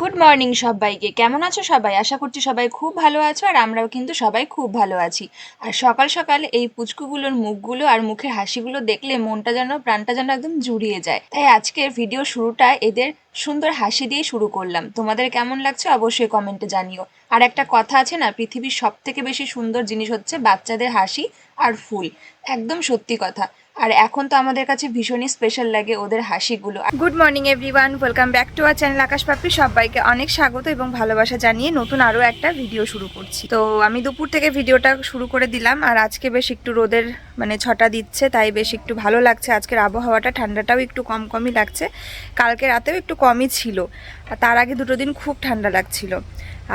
Good morning সবাইকে। কেমন আছো সবাই? আশা করছি সবাই খুব ভালো আছো আর আমরাও কিন্তু সবাই খুব ভালো আছি। আর সকাল সকাল এই পুচকুগুলোর মুখগুলো আর মুখের হাসিগুলো দেখলে মনটা যেন, প্রাণটা যেন একদম জুড়িয়ে যায়। তাই আজকের ভিডিও শুরুটা এদের সুন্দর হাসি দিয়ে শুরু করলাম। তোমাদের কেমন লাগছে অবশ্যই কমেন্টে জানিও। আর একটা কথা আছে না, পৃথিবীর সব থেকে বেশি সুন্দর জিনিস হচ্ছে বাচ্চাদের হাসি আর ফুল। একদম সত্যি কথা। আর এখন তো আমাদের কাছে ভীষণই স্পেশাল লাগে ওদের হাসিগুলো। Good morning everyone welcome back to our channel Akash Papri সবাইকে অনেক স্বাগত এবং ভালোবাসা জানিয়ে নতুন আরও একটা ভিডিও শুরু করছি। তো আমি দুপুর থেকে ভিডিওটা শুরু করে দিলাম, আর আজকে বেশ একটু রোদের মানে ছটা দিচ্ছে, তাই বেশ একটু ভালো লাগছে। আজকের আবহাওয়াটা ঠান্ডাটাও একটু কম কমই লাগছে। কালকে রাতেও একটু কমই ছিল। আর তার আগে দুটো দিন খুব ঠান্ডা লাগছিল।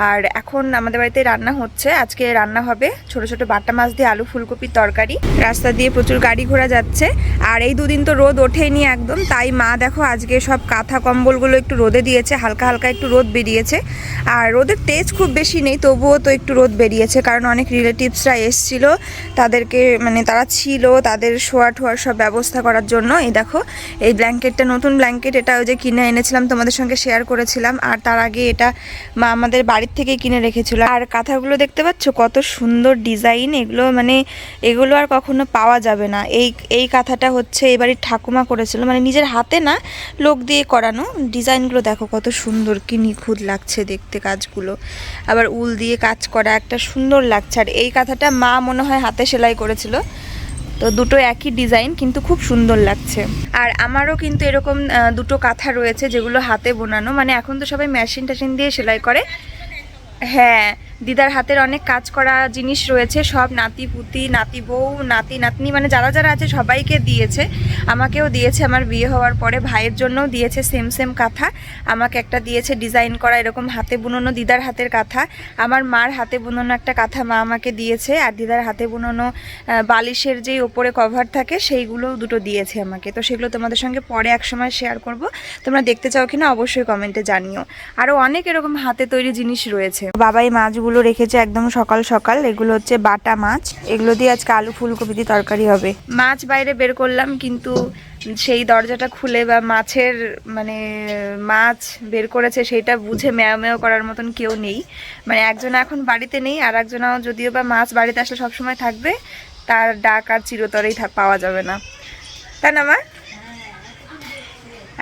আর এখন আমাদের বাড়িতে রান্না হচ্ছে। আজকে রান্না হবে ছোট ছোট বাটা মাছ দিয়ে আলু ফুলকপির তরকারি। রাস্তা দিয়ে প্রচুর গাড়ি ঘোড়া যাচ্ছে। আর এই দুদিন তো রোদ ওঠেনি একদম, তাই মা দেখো আজকে সব কাঁথা কম্বলগুলো একটু রোদে দিয়েছে, হালকা হালকা একটু রোদ বেরিয়েছে। আর রোদের তেজ খুব বেশি নেই, তবুও তো একটু রোদ বেরিয়েছে, কারণ অনেক রিলেটিভসরা এসছিল। তাদেরকে মানে তারা ছিল তাদের শোয়া ঠোয়ার সব ব্যবস্থা করার জন্য। এই দেখো, এই ব্ল্যাঙ্কেটটা, নতুন ব্ল্যাঙ্কেট, এটা ওই যে কিনে এনেছিলাম, তোমাদের সঙ্গে শেয়ার করেছিলাম। আর তার আগে এটা মা আমাদের বাড়ির থেকে কিনে রেখেছিল। আর কাঁথাগুলো দেখতে পাচ্ছ? কত সুন্দর ডিজাইন। এগুলো মানে এগুলো আর কখনো পাওয়া যাবে না। এই এই কাঁথাটা হচ্ছে এই বাড়ির ঠাকুমা করেছিল। মানে নিজের হাতে না, লোক দিয়ে করানো। ডিজাইনগুলো দেখো কত সুন্দর, কি নিখুঁত লাগছে দেখতে কাজগুলো। আবার উল দিয়ে কাজ করা একটা সুন্দর লাগছে। আর এই কাঁথাটা মা মনে হয় হাতে সেলাই করেছিল। তো দুটো একই ডিজাইন, কিন্তু খুব সুন্দর লাগছে। আর আমারও কিন্তু এরকম দুটো কাঁথা রয়েছে যেগুলো হাতে বোনানো। মানে এখন তো সবাই মেশিন টেশিন দিয়ে সেলাই করে। হ্যাঁ দিদার হাতের অনেক কাজ করা জিনিস রয়েছে, সব নাতি পুতি, নাতি বউ, নাতি নাতনি মানে যারা যারা আছে সবাইকে দিয়েছে। আমাকেও দিয়েছে, আমার বিয়ে হওয়ার পরে ভাইয়ের জন্যও দিয়েছে সেম সেম কাঁথা। আমাকে একটা দিয়েছে ডিজাইন করা, এরকম হাতে বুননো দিদার হাতের কাঁথা। আমার মার হাতে বুননো একটা কাঁথা মা আমাকে দিয়েছে, আর দিদার হাতে বুননো বালিশের যেই ওপরে কভার থাকে, সেইগুলোও দুটো দিয়েছে আমাকে। তো সেগুলো তোমাদের সঙ্গে পরে একসময় শেয়ার করব। তোমরা দেখতে চাও কিনা অবশ্যই কমেন্টে জানিও। আরও অনেক এরকম হাতে তৈরি জিনিস রয়েছে। বাবাই মাছগুলো রেখেছে একদম সকাল সকাল। এগুলো হচ্ছে বাটা মাছ। এগুলো দিয়ে আজকে আলু ফুলকপি দিয়ে তরকারি হবে। মাছ বাইরে বের করলাম কিন্তু সেই দরজাটা খুলে বা মাছের মানে মাছ বের করেছে সেটা বুঝে ম্যাও ম্যাও করার মতন কেউ নেই। মানে একজন এখন বাড়িতে নেই আর একজনও যদিও বা মাছ বাড়িতে আসলে সবসময় থাকবে তার ডাক আর চিরতরেই পাওয়া যাবে না। তাই না মা?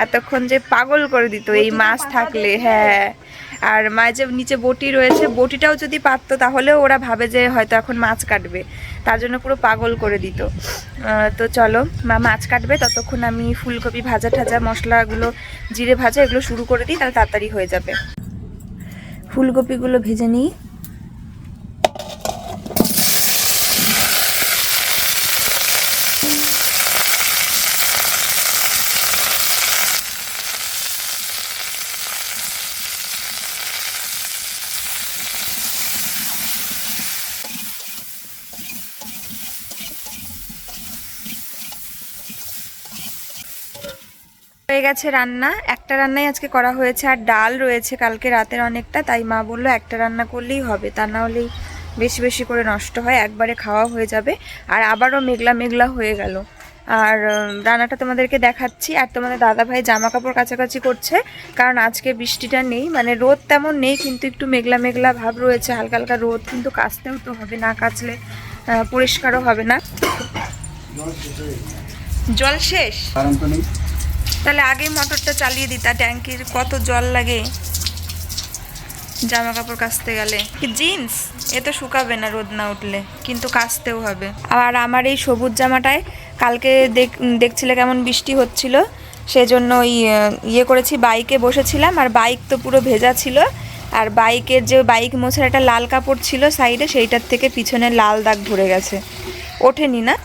এতক্ষণ যে পাগল করে দিত এই মাছ থাকলে হ্যাঁ। আর মায়ের যে নিচে বটি রয়েছে, বটিটাও যদি পারতো তাহলে ওরা ভাবে যে হয়তো এখন মাছ কাটবে। তার জন্য পুরো পাগল করে দিত। তো চলো, মা মাছ কাটবে, ততক্ষণ আমি ফুলকপি ভাজা ঠাজা, মশলাগুলো জিরে ভাজা, এগুলো শুরু করে দিই, তাহলে তাড়াতাড়ি হয়ে যাবে। ফুলকপিগুলো ভেজে নিই। হয়ে গেছে রান্না। একটা রান্নাই আজকে করা হয়েছে আর ডাল রয়েছে কালকে রাতের অনেকটা, তাই মা বলল একটা রান্না করলেই হবে। তা না হলেই বেশি বেশি করে নষ্ট হয়, একবারে খাওয়া হয়ে যাবে। আর আবারও মেঘলা মেঘলা হয়ে গেল। আর রান্নাটা তোমাদেরকে দেখাচ্ছি। আর তোমাদের দাদা ভাই জামা কাপড় কাছাকাছি করছে, কারণ আজকে বৃষ্টিটা নেই। মানে রোদ তেমন নেই, কিন্তু একটু মেঘলা মেঘলা ভাব রয়েছে। হালকা হালকা রোদ, কিন্তু কাচতেও তো হবে। না কাচলে পরিষ্কারও হবে না। জল শেষ? তাহলে আগেই মোটরটা চালিয়ে দিতা, ট্যাঙ্কির কত জল লাগে জামা কাপড় কাচতে গেলে। জিন্স? এ তো শুকাবে না রোদ না উঠলে, কিন্তু কাচতেও হবে। আর আমার এই সবুজ জামাটায় কালকে দেখ, দেখছিলে কেমন বৃষ্টি হচ্ছিল? সেজন্য ওই ইয়ে করেছি, বাইকে বসেছিলাম, আর বাইক তো পুরো ভেজা ছিল। আর বাইকের যে বাইক মোছার একটা লাল কাপড় ছিল সাইডে, সেইটার থেকে পিছনে লাল দাগ ধরে গেছে। ওঠেনি না?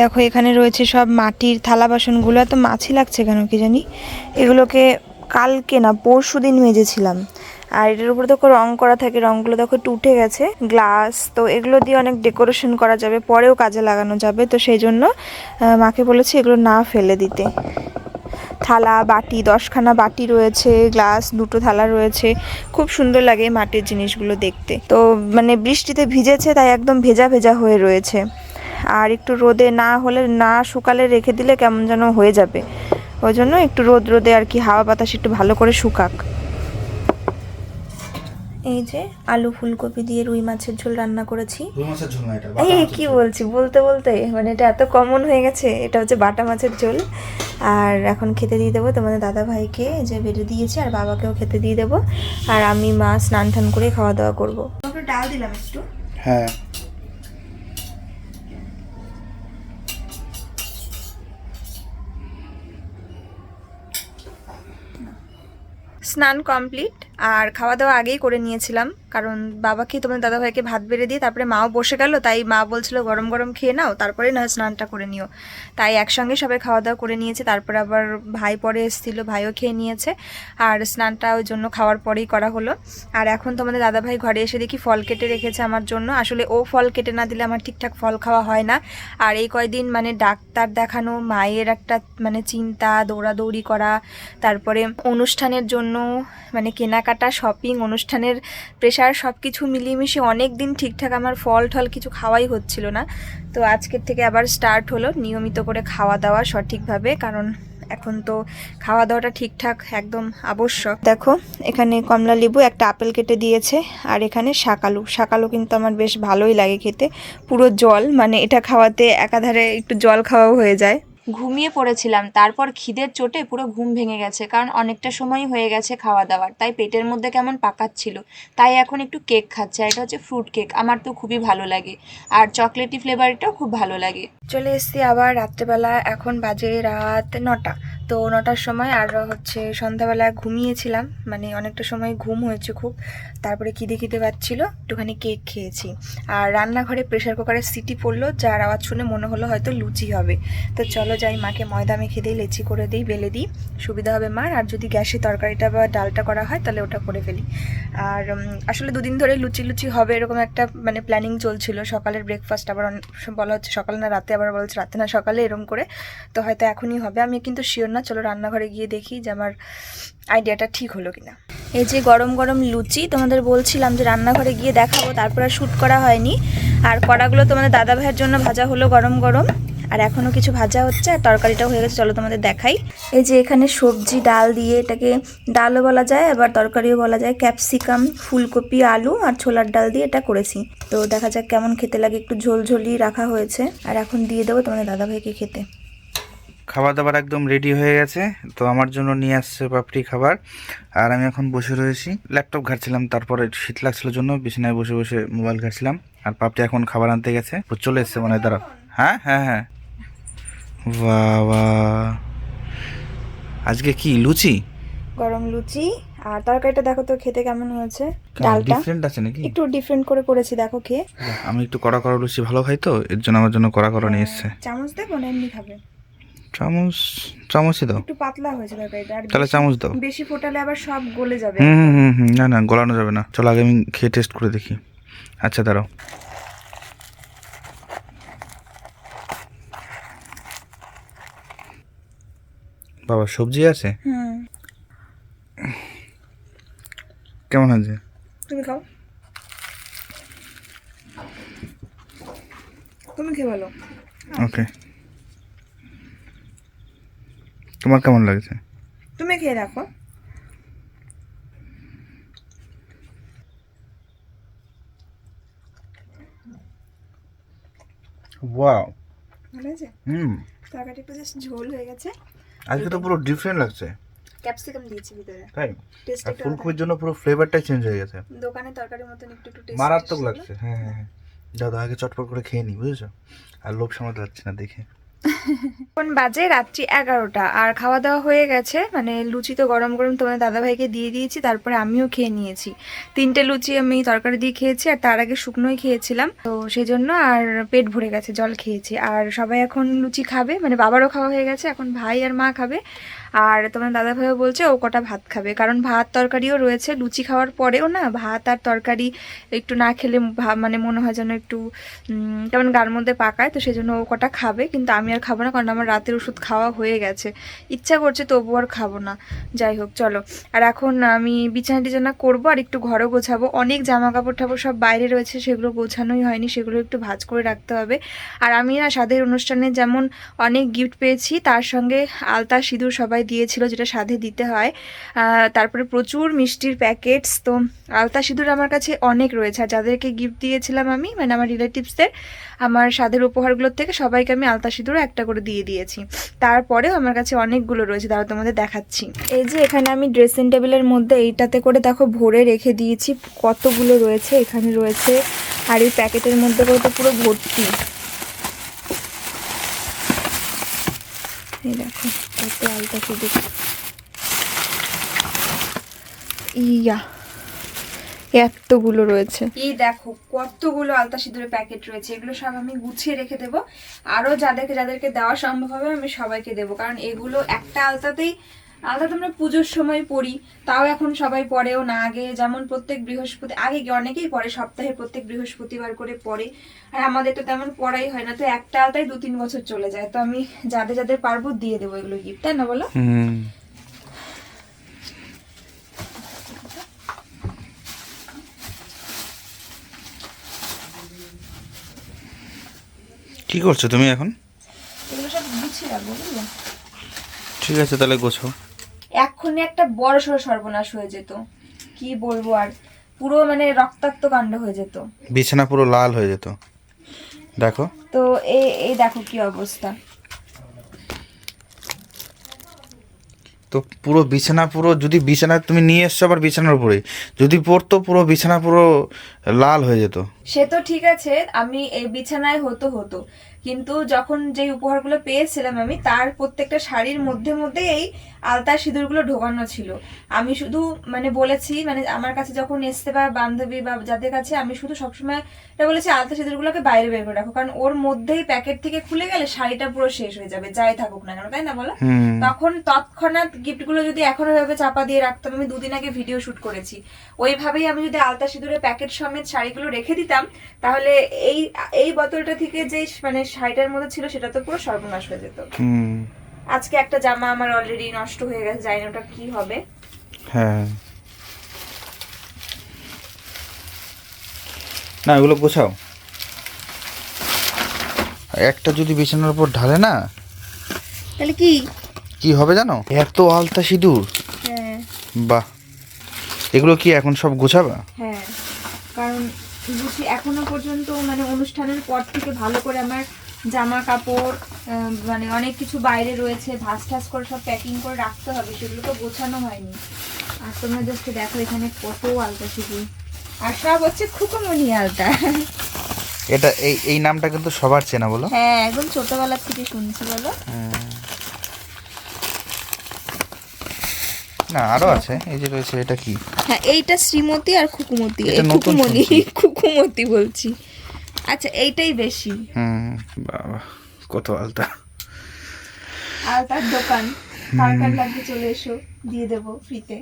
দেখো, এখানে রয়েছে সব মাটির থালা বাসনগুলো। এত মাছি লাগছে কেন কি জানি? এগুলোকে কালকে না পরশু দিন মেজেছিলাম। আর এটার উপরে দেখো রং করা থাকে, রংগুলো দেখো উঠে গেছে। গ্লাস, তো এগুলো দিয়ে অনেক ডেকোরেশন করা যাবে, পরেও কাজে লাগানো যাবে। তো সেই জন্য মাকে বলেছি এগুলো না ফেলে দিতে। থালা, বাটি, দশখানা বাটি রয়েছে, গ্লাস, দুটো থালা রয়েছে। খুব সুন্দর লাগে মাটির জিনিসগুলো দেখতে। তো মানে বৃষ্টিতে ভিজেছে, তাই একদম ভেজা ভেজা হয়ে রয়েছে। আর একটু রোদে না হলে না শুকালে রেখে দিলে কেমন যেন হয়ে যাবে। ওই জন্য একটু রোদ রোদে আর কি হাওয়া বাতাস একটু ভালো করে শুকাক। এই যে আলু ফুলকপি দিয়ে রুই মাছের ঝোল রান্না করেছি। রুই মাছের ঝোল না এটা এই কি বলছি বলতে বলতে মানে এটা এত কমন হয়ে গেছে এটা হচ্ছে বাটা মাছের ঝোল। আর এখন খেতে দিয়ে দেবো তোমাদের দাদা ভাইকে যে বেড়ে দিয়েছে আর বাবাকেও খেতে দিয়ে দেবো। আর আমি মা স্নান টান করে খাওয়া দাওয়া করব ডাল দিলাম একটু। হ্যাঁ। স্নান কমপ্লিট আর খাওয়া দাওয়া আগেই করে নিয়েছিলাম। কারণ বাবাকে তোমার দাদাভাইকে ভাত বেড়ে দিয়ে তারপরে মাও বসে গেল, তাই মা বলছিল গরম গরম খেয়ে নাও, তারপরে না স্নানটা করে নিও। তাই একসঙ্গে সবাই খাওয়া দাওয়া করে নিয়েছে, তারপরে আবার ভাই পরে এসেছিল, ভাইও খেয়ে নিয়েছে, আর স্নানটা ওই জন্য খাওয়ার পরেই করা হলো। আর এখন তোমাদের দাদাভাই ঘরে এসে দেখি ফল কেটে রেখেছে আমার জন্য, আসলে ও ফল কেটে না দিলে আমার ঠিকঠাক ফল খাওয়া হয় না। আর এই কয়দিন মানে ডাক্তার দেখানো, মায়ের একটা মানে চিন্তা, দৌড়াদৌড়ি করা, তারপরে অনুষ্ঠানের জন্য মানে কেনাকাটা শপিং অনুষ্ঠানের প্রেশার সব কিছু মিলিয়ে অনেক দিন ঠিকঠাক আমার ফল টল কিছু খাওয়াই হচ্ছিল না। তো আজকের থেকে আবার স্টার্ট হলো নিয়মিত করে খাওয়া দাওয়া সঠিকভাবে, কারণ এখন তো খাওয়া দাওয়াটা ঠিকঠাক একদম আবশ্যক। দেখো, এখানে কমলা লেবু একটা আপেল কেটে দিয়েছে, আর এখানে শাকালু শাকালু কিন্তু আমার বেশ ভালোই লাগে খেতে। পুরো জল মানে এটা খাওয়াতে একাধারে একটু জল খাওয়াও হয়ে যায়। ঘুমিয়ে পড়েছিলাম। তারপর খিদের চোটে পুরো ঘুম ভেঙে গেছে, কারণ অনেকটা সময় হয়ে গেছে খাওয়া দাওয়ার তাই পেটের মধ্যে কেমন পাকাচ্ছিল তাই এখন একটু কেক খাচ্ছে এটা হচ্ছে ফ্রুট কেক। আমার তো খুবই ভালো লাগে। আর চকলেটি ফ্লেভারটাও খুব ভালো লাগে। চলে এসছি আবার রাত্রেবেলা, এখন বাজে রাত নটা। তো নটার সময় আর হচ্ছে সন্ধ্যাবেলা ঘুমিয়েছিলাম মানে অনেকটা সময় ঘুম হয়েছে খুব। তারপরে খিদে খিদে পাচ্ছিল, একটুখানি কেক খেয়েছি। আর রান্নাঘরে প্রেশার কুকারের সিটি পড়ল, যার আওয়াজ শুনে মনে হলো হয়তো লুচি হবে। তো চলো যাই, মাকে ময়দা মেখে দিই, লেচি করে দিই, বেলে দিই। সুবিধা হবে মার, আর যদি গ্যাসে তরকারিটা বা ডালটা করা হয়, তাহলে ওটা করে ফেলি। আর আসলে দুদিন ধরে লুচি লুচি হবে এরকম একটা মানে প্ল্যানিং চলছিল। সকালের ব্রেকফাস্ট আবার বলা হচ্ছে সকালে না রাতে, আবার বলা হচ্ছে রাতে না সকালে এরকম করে। তো হয়তো এখনই হবে। আমি কিন্তু শিওর না চলো রান্নাঘরে গিয়ে দেখি যে আমার আইডিয়াটা ঠিক হলো কিনা। এই যে গরম গরম লুচি, তোমাদের বলছিলাম যে রান্নাঘরে গিয়ে দেখাবো, তারপর আর শ্যুট করা হয়নি। আর কড়াগুলো তোমাদের দাদা ভাইয়ের জন্য ভাজা হলো গরম গরম। আর এখনও কিছু ভাজা হচ্ছে, আর তরকারিটাও হয়ে গেছে, চলো তোমাদের দেখাই। এই যে এখানে সবজি, ডাল দিয়ে এটাকে ডালও বলা যায়, আবার তরকারিও বলা যায়। ক্যাপসিকাম, ফুলকপি, আলু আর ছোলার ডাল দিয়ে এটা করেছি। তো দেখা যাক কেমন খেতে লাগে, একটু ঝোল ঝোলই রাখা হয়েছে। আর এখন দিয়ে দেবো তোমাদের দাদাভাইকে খেতে। খাবার দাবার একদম রেডি হয়ে গেছে তো আমার জন্য নিয়ে আসছে পাপড়ি খাবার। আর আমি এখন বসে রয়েছি। ল্যাপটপ ঘাটছিলাম তারপরে শীত লাগছিল জন্য বিছানায় বসে বসে মোবাইল ঘাটছিলাম। আর পাপড়ি এখন খাবার আনতে গেছে। ও চলে এসছে মানে দাঁড়া হ্যাঁ হ্যাঁ হ্যাঁ। বাবা। আজকে কি লুচি? গরম লুচি। আর তরকারিটা দেখো তো খেতে কেমন হয়েছে? ডালটা? ডিফারেন্ট আছে নাকি? একটু ডিফারেন্ট করে করেছি দেখো খেয়ে। আমি একটু কড়া কড়া লুচি ভালো খাই তো এর জন্য আমার জন্য কড়া কড়া নিয়ে এসেছে। চামচ দেবো না এমনি খাবে। চামচ চামচই দাও। একটু পাতলা হয়েছে তরকারিটা আর তাহলে চামচ দাও। বেশি ফোটালে আবার সব গলে যাবে। হুম হুম হুম না না গলানো যাবে না। চলো আগে আমি খেয়ে টেস্ট করে দেখি। আচ্ছা দাঁড়াও। বাবা সবজি আছে? হুম। কেমন আছে? তুমি খাও। তুমি খেয়ে বলো ওকে তোমার কেমন লাগছে? তুমি খেয়ে দেখো। ওয়াও ভালো আছে হুম। তরকারিটা একটু জাস্ট ঝোল হয়ে গেছে। আজকে তো পুরো ডিফারেন্ট লাগছে। ক্যাপসিকাম দিয়েছি ভিতরে। তাই? আর ফুলকপির জন্য পুরো ফ্লেভারটাই চেঞ্জ হয়ে গেছে। দোকানে তরকারির মতন একটু একটু টেস্ট মারাত্মক লাগছে। হ্যাঁ হ্যাঁ হ্যাঁ। দাদা আগে চটপট করে খেয়ে নি বুঝেছ? আর লোভ সামলাতে পারছি না দেখে। এখন বাজে রাত্রি এগারোটা, আর খাওয়া দাওয়া হয়ে গেছে। মানে লুচি তো গরম গরম তোমার দাদাভাইকে দিয়ে দিয়েছি, তারপরে আমিও খেয়ে নিয়েছি। তিনটে লুচি আমি তরকারি দিয়ে খেয়েছি, আর তার আগে শুকনোই খেয়েছিলাম। তো সেই জন্য আর পেট ভরে গেছে, জল খেয়েছি। আর সবাই এখন লুচি খাবে মানে বাবারও খাওয়া হয়ে গেছে, এখন ভাই আর মা খাবে। আর তোমার দাদা ভাইও বলছে ও কটা ভাত খাবে। কারণ ভাত তরকারিও রয়েছে, লুচি খাওয়ার পরেও না ভাত আর তরকারি একটু না খেলে মানে মনে হয় যেন একটু কেমন গার মধ্যে পাকায়, তো সেই জন্য ও কটা খাবে। কিন্তু আমি আর খাব না, কারণ আমার রাতের ওষুধ খাওয়া হয়ে গেছে। ইচ্ছা করছে তবু আর খাব না। যাই হোক, চলো। আর এখন আমি বিছানা টিছানা করব আর একটু ঘরও গোছাবো। অনেক জামা কাপড় টাপড় সব বাইরে রয়েছে, সেগুলো গোছানোই হয়নি, সেগুলো একটু ভাজ করে রাখতে হবে। আর আমি না সাধের অনুষ্ঠানে যেমন অনেক গিফট পেয়েছি, তার সঙ্গে আলতা সিঁদুর সবাই দিয়েছিল যেটা সাধে দিতে হয়। তারপরে প্রচুর মিষ্টির প্যাকেটস। তো আলতা সিঁদুর আমার কাছে অনেক রয়েছে। আর যাদেরকে গিফট দিয়েছিলাম আমি মানে আমার রিলেটিভসদের আমার স্বাদের উপহারগুলোর থেকে সবাইকে আমি আলতা সিঁদুরও একটা করে দিয়ে দিয়েছি। তারপরেও আমার কাছে অনেকগুলো রয়েছে। তারা তোমাদের দেখাচ্ছি। এই যে এখানে আমি ড্রেসিং টেবিলের মধ্যে এইটাতে করে দেখো ভরে রেখে দিয়েছি। কতগুলো রয়েছে এখানে রয়েছে। আর এই প্যাকেটের মধ্যে করে তো পুরো ভর্তি। এই দেখো কত আলতা শুধু ইয়া, এতগুলো রয়েছে। এই দেখো, কতগুলো আলতা সিঁদুরের প্যাকেট রয়েছে। এগুলো সব আমি গুছিয়ে রেখে দেব। আরও যাদেরকে যাদেরকে দেওয়া সম্ভব হবে, আমি সবাইকে দেবো। কারণ এগুলো একটা আলতাতেই আলতা তো আমরা পুজোর সময় পড়ি তাও এখন সবাই পড়েও না। আগে যেমন প্রত্যেক বৃহস্পতি আগে কি অনেকেই পড়ে সপ্তাহে প্রত্যেক বৃহস্পতিবার করে পড়ে। আর আমাদের তো তেমন পড়াই হয় না তো একটা আলতাই দু তিন বছর চলে যায়। তো আমি যাদের যাদের পারব দিয়ে দেবো এগুলো গিফট তাই না বলো? কি করছ তুমি এখন? এগুলো সব গুছিয়ে রাখব বুঝলে? ঠিক আছে তাহলে গোছাও এক্ষুনি একটা বড় সড়ো সর্বনাশ হয়ে যেত। কি বলব আর? পুরো মানে রক্তাক্ত কাণ্ড হয়ে যেত। বিছানা পুরো লাল হয়ে যেত। দেখো। তো এই এই দেখো কি অবস্থা। তো পুরো বিছানা পুরো যদি বিছানা তুমি নিয়ে এসছো আবার বিছানার উপরে যদি পড়তো পুরো বিছানা পুরো লাল হয়ে যেত। সে তো ঠিক আছে আমি এই বিছানায় হতো হতো। কিন্তু যখন যে উপহারগুলো পেয়েছিলাম আমি তার প্রত্যেকটা শাড়ির মধ্যে মধ্যে এই আলতা সিঁদুরগুলো ঢোকানো ছিল। আমি শুধু মানে বলেছি মানে আমার কাছে যখন এসছে বা বান্ধবী বা যাদের কাছে আমি শুধু সবসময় এটা বলেছি আলতা সিঁদুরগুলোকে বাইরে বের করে রাখো। কারণ ওর মধ্যেই প্যাকেট থেকে খুলে গেলে শাড়িটা পুরো শেষ হয়ে যাবে যাই থাকুক না কেন তাই না বলো? তখন তৎক্ষণাৎ গিফটগুলো যদি এখনও ভাবে চাপা দিয়ে রাখতাম আমি দুদিন আগে ভিডিও শুট করেছি। ওইভাবেই আমি যদি আলতা সিঁদুরের প্যাকেট সমেত শাড়িগুলো রেখে দিতাম তাহলে এই এই বোতলটা থেকে যে মানে শাড়িটার মধ্যে ছিল সেটা তো পুরো সর্বনাশ হয়ে যেত। আজকে একটা জামা আমার অলরেডি নষ্ট হয়ে গেছে জানি না ওটা কি হবে। হ্যাঁ। না এগুলো গোছাও। একটা যদি বিছানার উপর ঢালে না তাহলে কি? কি হবে জানো? এত আলতা সিঁদুর। হ্যাঁ। বাহ। এগুলো কি এখন সব গোছাবা? হ্যাঁ। কারণ বুঝি এখনও পর্যন্ত মানে অনুষ্ঠানের পর থেকে ভালো করে আমার জামা কাপড় মানে অনেক কিছু বাইরে রয়েছে ভাস ঠাস করে সব প্যাকিং করে রাখতে হবে সেগুলো তো গোছানো হয়নি। আর তোমরা জাস্ট দেখো এখানে কত আলতা সিঁদুর। আর সব হচ্ছে খুকুমনি আলতা। এটা এই এই নামটা কিন্তু সবার চেনা বলো। হ্যাঁ একদম ছোটবেলা থেকে শুনছি বলো। না আরও আছে এই যে রয়েছে এটা কি? হ্যাঁ এইটা শ্রীমতী আর খুকুমতি খুকুমনি। খুকুমতি বলছি। আচ্ছা এইটাই বেশি। হুম বাবা কত আলতা আলতার দোকান কার লাগবে চলে এসো দিয়ে দেবো ফ্রিতে।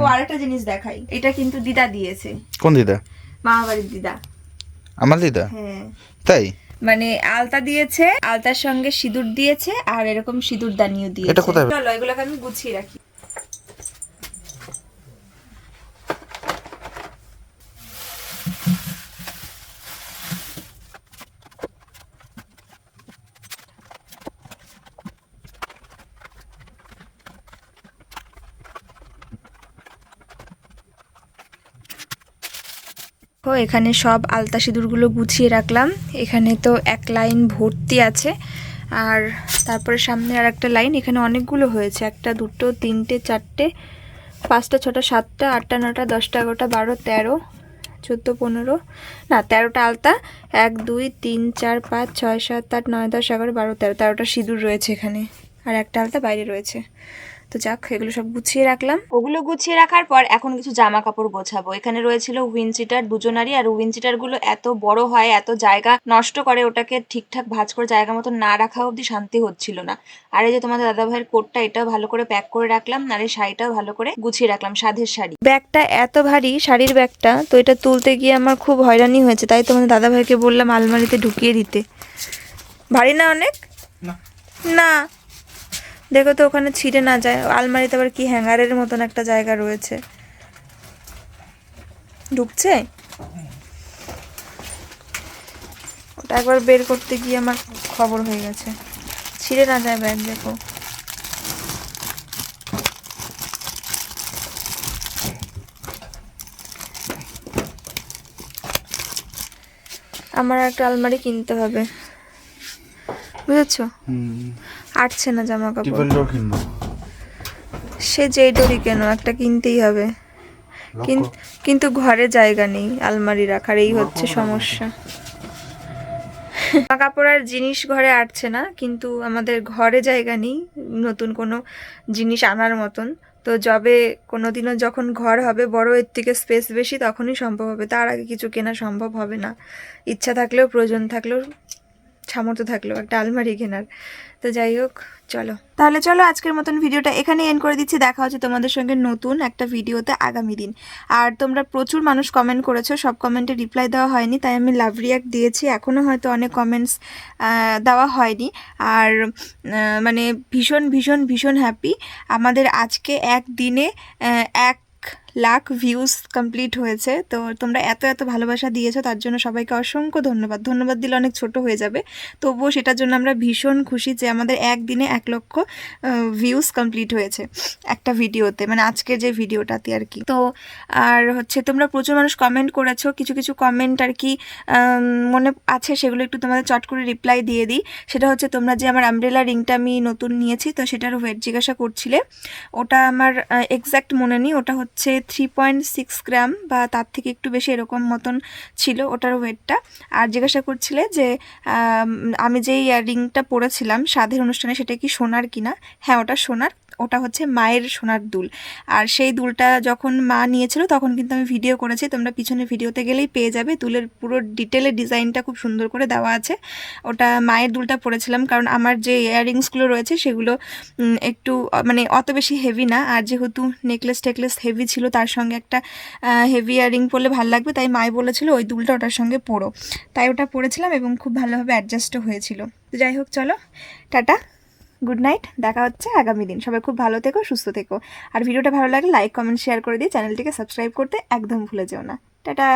ও আরেকটা জিনিস দেখাই এটা কিন্তু দিদা দিয়েছে। কোন দিদা? মামা বাড়ির দিদা। আমার দিদা? হ্যাঁ। তাই? মানে আলতা দিয়েছে আলতার সঙ্গে সিঁদুর দিয়েছে আর এরকম সিঁদুর দানিও দিয়েছে। এটা কোথায়? চলো এগুলোকে আমি গুছিয়ে রাখি। এখানে সব আলতা সিঁদুরগুলো গুছিয়ে রাখলাম। এখানে তো এক লাইন ভর্তি আছে। আর তারপরে সামনে আর একটা লাইন, এখানে অনেকগুলো হয়েছে। একটা, দুটো, তিনটে, চারটে, পাঁচটা, ছটা, সাতটা, আটটা, নটা, দশটা, এগারোটা, বারো, তেরো, চোদ্দ, পনেরো, না, তেরোটা আলতা। এক, দুই, তিন, চার, পাঁচ, ছয়, সাত, আট, নয়, দশ, এগারো, বারো, তেরো, তেরোটা সিঁদুর রয়েছে এখানে। আর একটা আলতা বাইরে রয়েছে। তো যাক এগুলো সব গুছিয়ে রাখলাম। ওগুলো গুছিয়ে রাখার পর এখন কিছু জামা কাপড় গোছাবো। এখানে রয়েছিল উইনচিটার দুজনারই আর উইনচিটারগুলো এত বড় হয় এত জায়গা নষ্ট করে ওটাকে ঠিকঠাক ভাঁজ করে জায়গা মতো না রাখা অবধি শান্তি হচ্ছিল না। আর এই যে তোমাদের দাদা ভাইয়ের কোটটা এটাও ভালো করে প্যাক করে রাখলাম আর এই শাড়িটাও ভালো করে গুছিয়ে রাখলাম সাধের শাড়ি। ব্যাগটা এত ভারী শাড়ির ব্যাগটা তো এটা তুলতে গিয়ে আমার খুব হয়রানি হয়েছে তাই তোমাদের দাদাভাইকে বললাম আলমারিতে ঢুকিয়ে দিতে। ভারী না অনেক? না। দেখো তো ওখানে ছিঁড়ে না যায়। আলমারিতে আবার কি হ্যাঙ্গারের মতন একটা জায়গা রয়েছে। ঢুকছে? ওটা একবার বের করতে গিয়ে আমার খবর হয়ে গেছে। ছিঁড়ে না যায় ব্যাগ, দেখো। আমার একটা আলমারি কিনতে হবে। বুঝেছ? আটছে না জামা কাপড় সে যেই ডোরি কেন একটা কিনতেই হবে। কিন- কিন্তু ঘরে জায়গা নেই আলমারি রাখার এই হচ্ছে সমস্যা। জামা কাপড় আর জিনিস ঘরে আটছে না কিন্তু আমাদের ঘরে জায়গা নেই নতুন কোনো জিনিস আনার মতন। তো যবে কোনোদিনও যখন ঘর হবে বড় এর থেকে স্পেস বেশি তখনই সম্ভব হবে। তার আগে কিছু কেনা সম্ভব হবে না। ইচ্ছা থাকলেও প্রয়োজন থাকলেও সামর্থ্য থাকলেও, একটা আলমারি কেনার। তো যাই হোক, চলো। তাহলে চলো, আজকের মতন ভিডিওটা এখানে এন্ড করে দিচ্ছি। দেখা হচ্ছে তোমাদের সঙ্গে নতুন একটা ভিডিওতে আগামী দিন। আর তোমরা প্রচুর মানুষ কমেন্ট করেছ, সব কমেন্টে রিপ্লাই দেওয়া হয়নি, তাই আমি লাভ রিয়াক্ট দিয়েছি। এখনও হয়তো অনেক কমেন্টস দেওয়া হয়নি। আর মানে ভীষণ ভীষণ ভীষণ হ্যাপি আমাদের আজকে একদিনে এক লাখ ভিউজ কমপ্লিট হয়েছে। তো তোমরা এত এত ভালোবাসা দিয়েছ, তার জন্য সবাইকে অসংখ্য ধন্যবাদ। ধন্যবাদ দিলে অনেক ছোট হয়ে যাবে। তবুও সেটার জন্য আমরা ভীষণ খুশি যে আমাদের একদিনে এক লক্ষ ভিউজ কমপ্লিট হয়েছে একটা ভিডিওতে মানে আজকের যে ভিডিওটাতে আর কি। তো আর হচ্ছে তোমরা প্রচুর মানুষ কমেন্ট করেছ, কিছু কিছু কমেন্ট আর কি মনে আছে সেগুলো একটু তোমাদের চট করে রিপ্লাই দিয়ে দিই। সেটা হচ্ছে তোমরা যে আমার আমব্রেলা রিংটা আমি নতুন নিয়েছি, তো সেটার ওয়েট জিজ্ঞাসা করছিলে। ওটা আমার এক্স্যাক্ট মনে নেই, ওটা হচ্ছে থ্রি পয়েন্ট সিক্স গ্রাম বা তার থেকে একটু বেশি এরকম মতন ছিল ওটার ওয়েটটা। আর জিজ্ঞাসা করছিলে যে, আমি যেই রিংটা পরেছিলাম সাধের অনুষ্ঠানে সেটা কি সোনার কিনা? হ্যাঁ ওটা সোনার। ওটা হচ্ছে মায়ের সোনার দুল। আর সেই দুলটা যখন মা নিয়েছিল, তখন কিন্তু আমি ভিডিও করেছি। তোমরা পিছনে ভিডিওতে গেলেই পেয়ে যাবে। দুলের পুরো ডিটেলে ডিজাইনটা খুব সুন্দর করে দেওয়া আছে। ওটা মায়ের দুলটা পরেছিলাম, কারণ আমার যে ইয়াররিংসগুলো রয়েছে, সেগুলো একটু মানে অত বেশি হেভি না। আর যেহেতু নেকলেস টেকলেস হেভি ছিল, তার সঙ্গে একটা হেভি ইয়াররিং পরলে ভালো লাগবে। তাই মায় বলেছিল, ওই দুলটা ওটার সঙ্গে পরো। তাই ওটা পরেছিলাম এবং খুব ভালোভাবে অ্যাডজাস্টও হয়েছিল। যাই হোক, চলো, টাটা। গুড নাইট দেখা হচ্ছে আগামী দিন। সবাই খুব ভালো থেকো, সুস্থ থেকো। আর ভিডিওটা ভালো লাগলে লাইক কমেন্ট শেয়ার করে দিয়ে চ্যানেলটিকে সাবস্ক্রাইব করতে একদম ভুলে যেও না। টাটা!